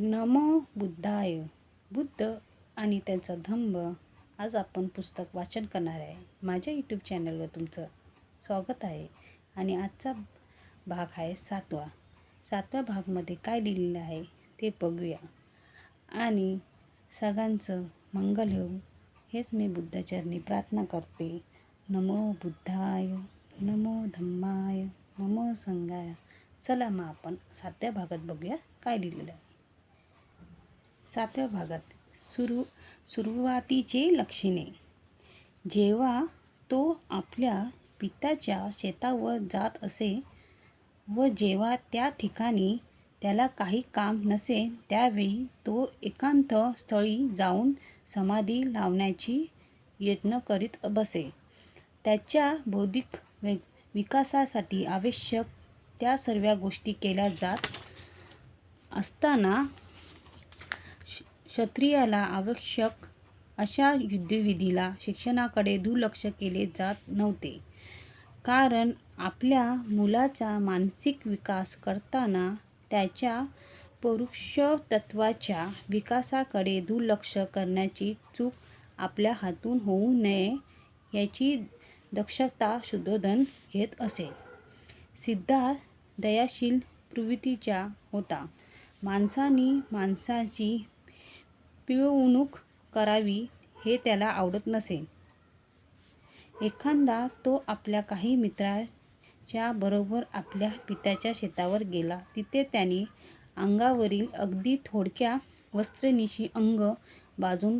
नमो बुद्धाय. बुद्ध आणि त्यांचा धम्म. आज आपण पुस्तक वाचन करणार आहे. माझ्या यूट्यूब चॅनलवर तुमचं स्वागत आहे. आणि आजचा भाग आहे सातवा. सातव्या भागमध्ये काय लिहिलेलं आहे ते बघूया. आणि सगळ्यांचं मंगल होऊ हेच मी बुद्धाचरणी प्रार्थना करते. नमो बुद्धाय नमो धम्माय नमो संघाय चला मग आपण सातव्या भागात बघूया काय लिहिलेलं आहे. सातव्या भागात सुरू सुरुवातीचे लक्षणे. जेव्हा तो आपल्या पित्याच्या शेतावर जात असे व जेव्हा त्या ठिकाणी त्याला काही काम नसे त्यावेळी तो एकांत स्थळी जाऊन समाधी लावण्याची यत्न करीत बसे. त्याच्या बौद्धिक वि विकासासाठी आवश्यक त्या सर्व गोष्टी केल्या जात असताना क्षत्रियाला आवश्यक अशा युद्धविधीला शिक्षणाकडे दुर्लक्ष केले जात नव्हते. कारण आपल्या मुलाचा मानसिक विकास करताना त्याच्या पौरुषतत्वाच्या विकासाकडे दुर्लक्ष करण्याची चूक आपल्या हातून होऊ नये याची दक्षता शुद्धोधन घेत असे. सिद्धार्थ दयाशील प्रवृत्तीचा होता. माणसाने माणसाची पिळवणूक करावी हे त्याला आवडत नसे. एखादा तो आपल्या काही मित्राच्या बरोबर आपल्या पित्याच्या शेतावर गेला तिथे त्याने अंगावरील अगदी थोडक्या वस्त्रनिशी अंग बाजून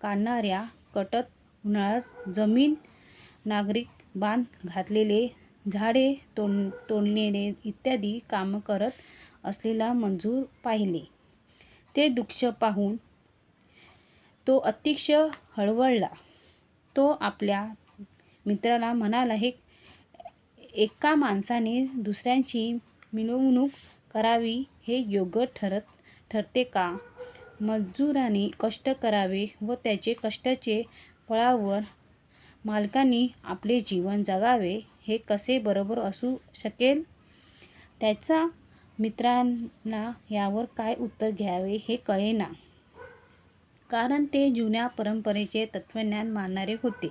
काढणाऱ्या कटत उन्हाळ्यात जमीन नागरिक बांध घातलेले झाडे तोड तोडणे इत्यादी कामं करत असलेला मंजूर पाहिले. ते दुःख पाहून तो अतिशय हळवळला. तो आपल्या मित्राला म्हणाला हे एका माणसाने दुसऱ्यांची मिळवणूक करावी हे योग्य ठरत ठरते का? मजुराने कष्ट करावे व त्याचे कष्टाचे फळावर मालकांनी आपले जीवन जगावे हे कसे बरोबर असू शकेल? त्याचा मित्रांना यावर काय उत्तर घ्यावे हे कळेना. कारण ते जुन्या परंपरेचे तत्त्वज्ञान मानणारे होते.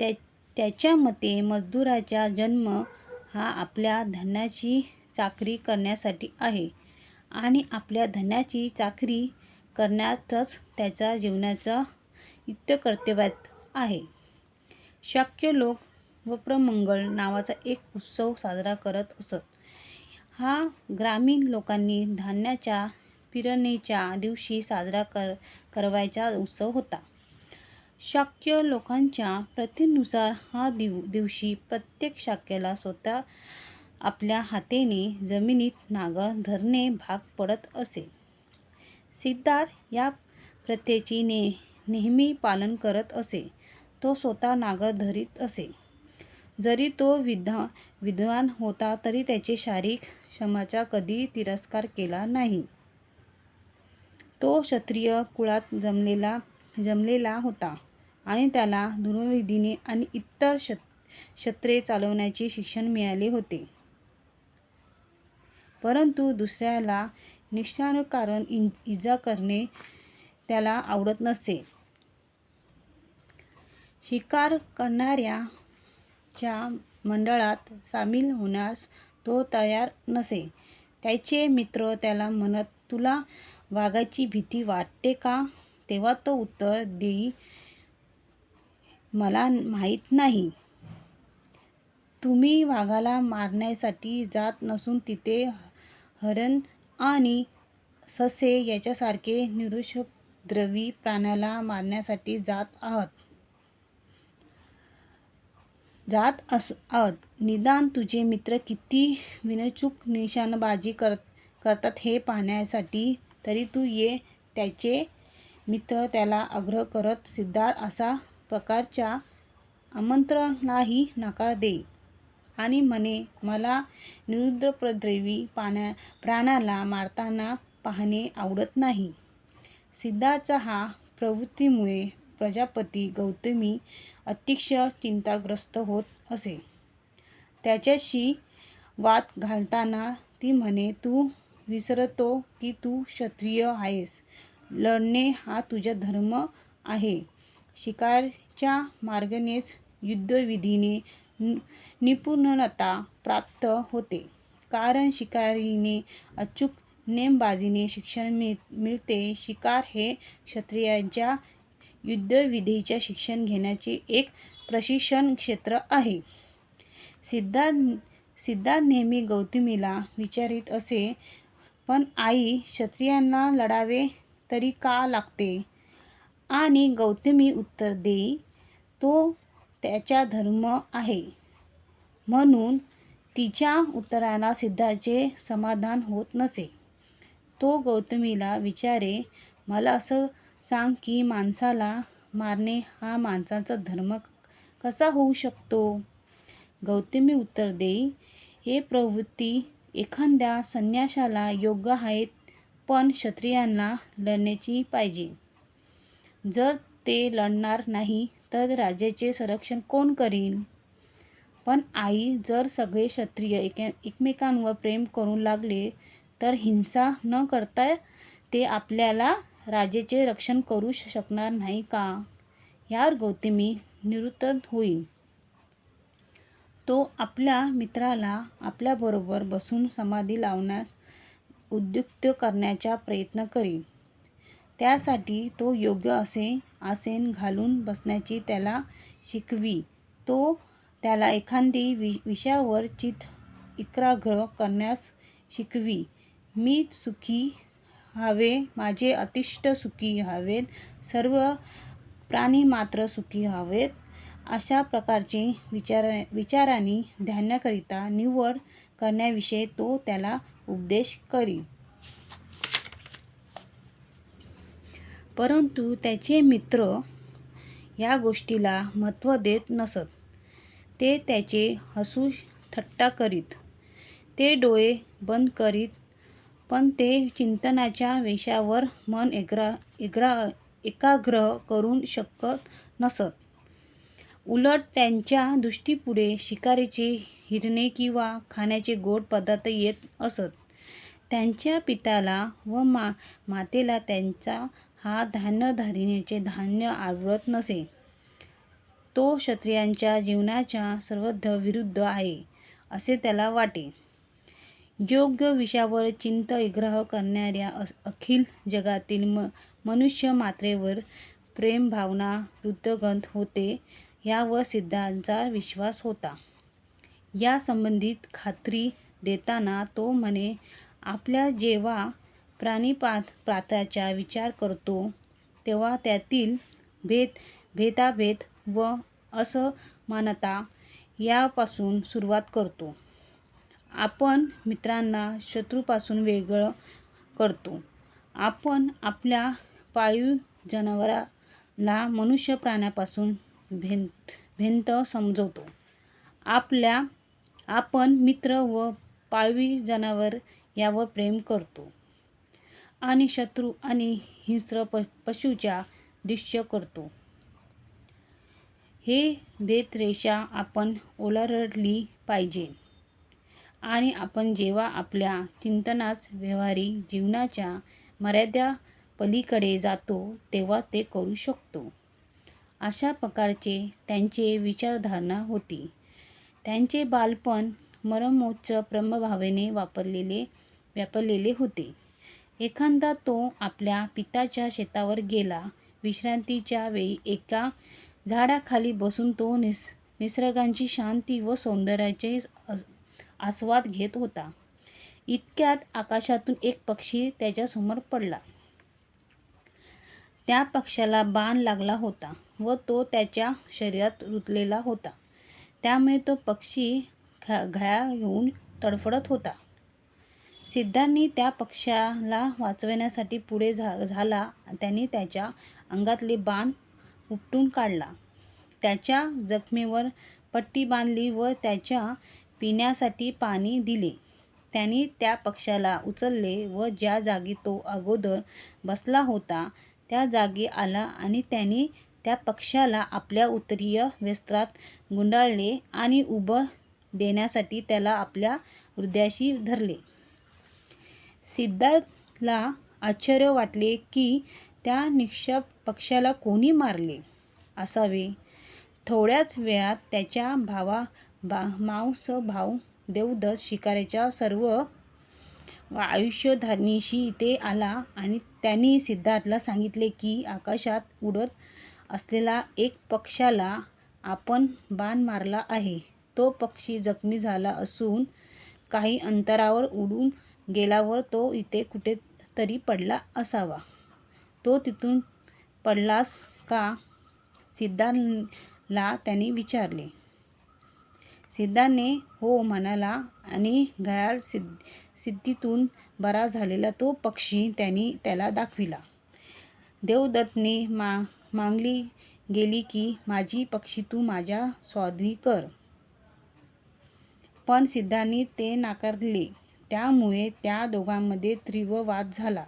त्या त्याच्या मते मजदुराचा जन्म हा आपल्या धनाची चाकरी करण्यासाठी आहे आणि आपल्या धनाची चाकरी करण्यातच त्याचा जीवनाचा युक्त कर्तव्यात आहे. शक्य लोक वप्रमंगल नावाचा एक उत्सव साजरा करत असत. हा ग्रामीण लोकांनी धान्याच्या पिरणीच्या दिवशी साजरा कर करवायचा उत्सव होता. शाक्य लोकांच्या प्रथेनुसार हा दिव दिवशी प्रत्येक शाक्याला स्वतः आपल्या हातेने जमिनीत नांगर धरणे भाग पडत असे. सिद्धार्थ या प्रथेची ने नेहमी पालन करत असे. तो स्वतः नांगर धरीत असे. जरी तो विद्वा विद्वान होता तरी त्याचे शारीरिक क्षमाचा कधी तिरस्कार केला नाही. तो क्षत्रिय कुळात जमलेला जमलेला होता आणि त्याला दुर्विधीने आणि इतर क्षत्रे चालवण्याचे शिक्षण मिळाले होते. परंतु दुसऱ्याला निष्कारण इजा करणे त्याला आवडत नसे. शिकार करणाऱ्याच्या मंडळात सामील होण्यास तो तयार नसे. त्याचे मित्र त्याला म्हणत तुला वाघाची भीती वाटते का? तेव्हा तो उत्तर देई मला माहीत नाही. तुम्ही वाघाला मारण्यासाठी जात नसून तिथे हरण आणि ससे याच्यासारखे निरुषद्रवी प्राण्याला मारण्यासाठी जात आहात. जात अस आहात. निदान तुझे मित्र किती विनचूक निशाणबाजी कर करतात हे पाहण्यासाठी तरी तू ये त्याचे मित्र त्याला आग्रह करत सिद्धार्थ असा प्रकारच्या आमंत्रणालाही नकार दे. आणि म्हणे मला निरुद्रप्रद्रेवी पाण्या प्राण्याला मारताना पाहणे आवडत नाही. सिद्धार्थचा हा प्रवृत्तीमुळे प्रजापती गौतमी अतिशय चिंताग्रस्त होत असे. त्याच्याशी वाद घालताना ती म्हणे तू विसरतो की तू क्षत्रिय आहेस. लढणे हा तुझा धर्म आहे. शिकारच्या मार्गानेच युद्धविधीने नि- निपुणता प्राप्त होते. कारण शिकारीने अचूक नेमबाजीने शिक्षण मिळ मिळते. शिकार हे क्षत्रियांच्या युद्धविधीच्या शिक्षण घेण्याचे एक प्रशिक्षण क्षेत्र आहे. सिद्धार्थ सिद्धार्थ नेहमी गौतमीला विचारित असे पण आई क्षत्रियांना लढावे तरी का लागते? आणि गौतमी उत्तर देई तो त्याचा धर्म आहे. म्हणून तिच्या उत्तराला सिद्धाचे समाधान होत नसे. तो गौतमीला विचारे मला असं सांग की माणसाला मारणे हा माणसाचा धर्म कसा होऊ शकतो? गौतमी उत्तर देई हे प्रवृत्ती एखाद्या संन्याशाला योग्य आहेत पण क्षत्रियांना लढण्याची पाहिजे. जर ते लढणार नाही तर राजाचे संरक्षण कोण करील पण आई जर सगळे क्षत्रिय एके एकमेकांवर प्रेम करू लागले तर हिंसा न करता ते आपल्याला राजेचे रक्षण करू शकणार नाही का? यावर गौतमी निरुत्तर होईल. तो आपल्या मित्राला आपल्याबरोबर बसून समाधी लावण्यास उद्युक्त करण्याचा प्रयत्न करील त्यासाठी तो योग्य असे आसन घालून बसण्याची त्याला शिकवी. तो त्याला एखादी वि विषयावर चित एकाग्र करण्यास शिकवी. मी सुखी हवे माझे अतिष्ट सुखी हवेत सर्व प्राणी मात्र सुखी हवेत. अशा प्रकारचे विचार विचारांनी ध्यानाकरिता निवड करण्याविषयी तो त्याला उपदेश करी. परंतु त्याचे मित्र या गोष्टीला महत्त्व देत नसत. ते त्याचे हसू थट्टा करीत. ते डोळे बंद करीत पण ते चिंतनाच्या वेशावर मन एग्रा एग्रा एकाग्र करू शकत नसत. उलट त्यांच्या दृष्टीपुढे शिकारीचे हिरणे किंवा खाण्याचे गोड पदार्थ येत असत. त्यांच्या पित्याला व मा मातेला त्यांचा हा धान्यधारणेचे धान्य आवडत नसे. तो क्षत्रियांच्या जीवनाच्या सर्वध विरुद्ध आहे असे त्याला वाटे. योग्य विषयावर चिंत विग्रह करणाऱ्या अस अखिल जगातील म मनुष्य मात्रेवर प्रेम भावना वृद्धगंत होते. यावर सिद्धांचा विश्वास होता. या संबंधित खात्री देताना तो म्हणे आपल्या जेव्हा प्राणिपात प्राताचा विचार करतो तेव्हा त्यातील भेद भेदाभेद व असमानता यापासून सुरुवात करतो. आपण मित्रांना शत्रूपासून वेगळं करतो. आपण आपल्या पाळीव जनावराला मनुष्य प्राण्यापासून भेन भिंत समजवतो. आपल्या आपण मित्र व पाळवी जनावर यावर प्रेम करतो. आणि शत्रू आणि हिंस्र प पशूच्या दृश्य करतो. हे भेदरेषा आपण ओलारडली पाहिजे. आणि आपण जेव्हा आपल्या चिंतनास व्यवहारी जीवनाच्या मर्यादा पलीकडे जातो तेव्हा ते करू शकतो. अशा प्रकारचे त्यांचे विचारधारणा होती. त्यांचे बालपण मरमोच्च ब्रह्मभावेने वापरलेले व्यापरलेले होते. एखादा तो आपल्या पिताच्या शेतावर गेला विश्रांतीच्या वेळी एका झाडाखाली बसून तो निस निसर्गांची शांती व सौंदर्याचे आस्वाद घेत होता. इतक्यात आकाशातून एक पक्षी त्याच्यासमोर पडला. त्या पक्षाला बाण लागला होता. व तो त्याच्या शरीरात रुतलेला होता. त्यामुळे तो पक्षी घा घाया येऊन तडफडत होता. सिद्धांनी त्या पक्षाला वाचवण्यासाठी पुढे झा झाला. त्यांनी त्याच्या अंगातले बाण उपटून काढला. त्याच्या जखमेवर पट्टी बांधली व त्याच्या पिण्यासाठी पाणी दिले. त्यांनी त्या पक्षाला उचलले व ज्या जागी तो अगोदर बसला होता त्या जागी आला आणि त्यांनी त्या पक्षाला आपल्या उत्तरीय वस्त्रात गुंडाळले आणि उभं देण्यासाठी त्याला आपल्या हृदयाशी धरले. सिद्धार्थला आश्चर्य वाटले की त्या निक्षप पक्षाला कोणी मारले असावे? थोड्याच वेळात त्याच्या भावा बा मांस भाऊ देवदत्त शिकाऱ्याच्या सर्व आयुष्यधारणीशी इथे आला आणि त्यांनी सिद्धार्थला सांगितले की आकाशात उडत असलेला एक पक्षाला आपण बाण मारला आहे. तो पक्षी जखमी झाला असून काही अंतरावर उडून गेल्यावर तो इथे कुठेतरी पडला असावा. तो तिथून पडलास का? सिद्धार्थला त्याने विचारले. सिद्धार्थने हो म्हणाला आणि घायाळ सिद्ध सिद्धीतून बरा झालेला तो पक्षी त्यांनी त्याला दाखविला. देवदत्तने मा मागली गेली की माझी पक्षी तू माझ्या स्वाधीन कर. पण सिद्धांनी ते नाकारले. त्यामुळे त्या दोघांमध्ये तीव्र वाद झाला.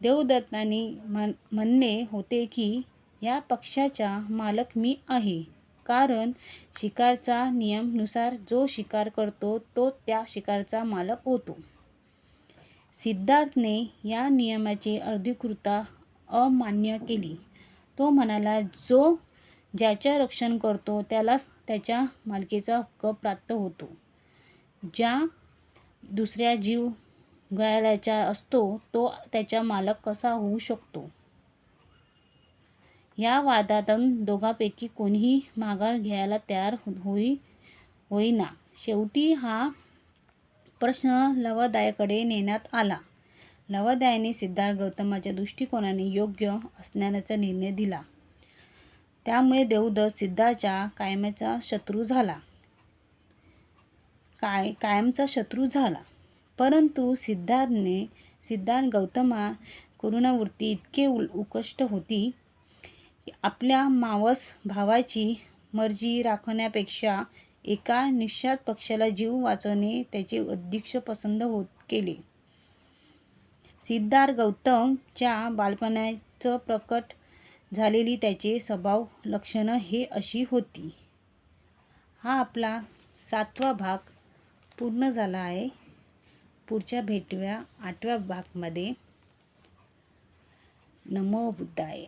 देवदत्तांनी म्हण म्हणणे होते की या पक्षाचा मालक मी आहे. कारण शिकारचा नियमानुसार जो शिकार करतो तो त्या शिकारचा मालक होतो. सिद्धार्थने या नियमाची अर्धीकृता अमान्य केली. तो म्हणाला जो ज्याच्या रक्षण करतो त्यालाच त्याच्या मालकीचा हक्क प्राप्त होतो. ज्या दुसऱ्या जीव गायलाचा असतो तो त्याचा मालक कसा होऊ शकतो या वादातून दोघांपैकी कोणीही माघार घ्यायला तयार होई होईना. शेवटी हा प्रश्न लवादायाकडे नेण्यात आला. नवोदयाने सिद्धार्थ गौतमाच्या दृष्टिकोनाने योग्य असण्याचा निर्णय दिला. त्यामुळे देवदत्त सिद्धार्थच्या कायमचा शत्रू झाला. काय कायमचा शत्रू झाला. परंतु सिद्धार्थने सिद्धार्थ गौतमा करुणावृत्ती इतके उल उकष्ट होती आपल्या मावस भावाची मर्जी राखण्यापेक्षा एका निश्चात पक्षाला जीव वाचवणे त्याचे अध्यक्ष पसंत होत केले सिद्धार्थ गौतमच्या बालपणाचं प्रकट झालेली त्याचे स्वभाव लक्षणं हे अशी होती. हा आपला सातवा भाग पूर्ण झाला आहे. पुढच्या भेटव्या आठव्या भागमध्ये नमो बुद्धाय.